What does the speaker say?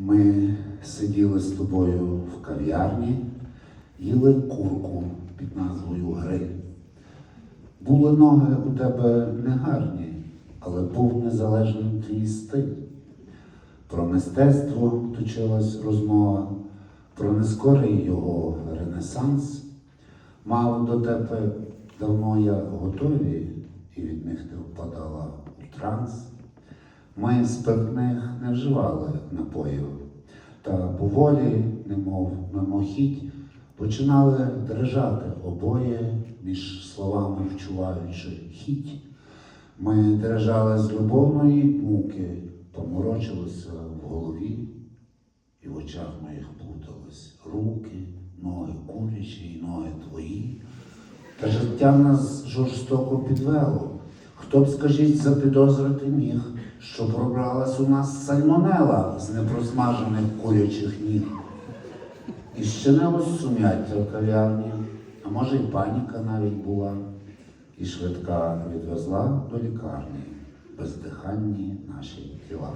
Ми сиділи з тобою в кав'ярні, їли курку під назвою Гриль. Були ноги у тебе негарні, але був незалежним твій стиль. Про мистецтво точилась розмова, про нескорий його ренесанс. Мав до тебе давно я готові, і від них ти впадала у транс. Ми спиртних не вживали напоїв, та поволі, немов мимохідь, починали дрижати обоє між словами вчуваючи хіть. Ми дрижали з любовної муки, поморочилися в голові, і в очах моїх плутались руки, ноги курячі й ноги твої. Та життя нас жорстоко підвело. Хто б, скажіть, запідозрити міг, що пробралась у нас сальмонела з непросмажених курячих ніг. І щинилось сум'яття в кав'ярні, а може й паніка навіть була, і швидка відвезла до лікарні бездиханні наші тіла.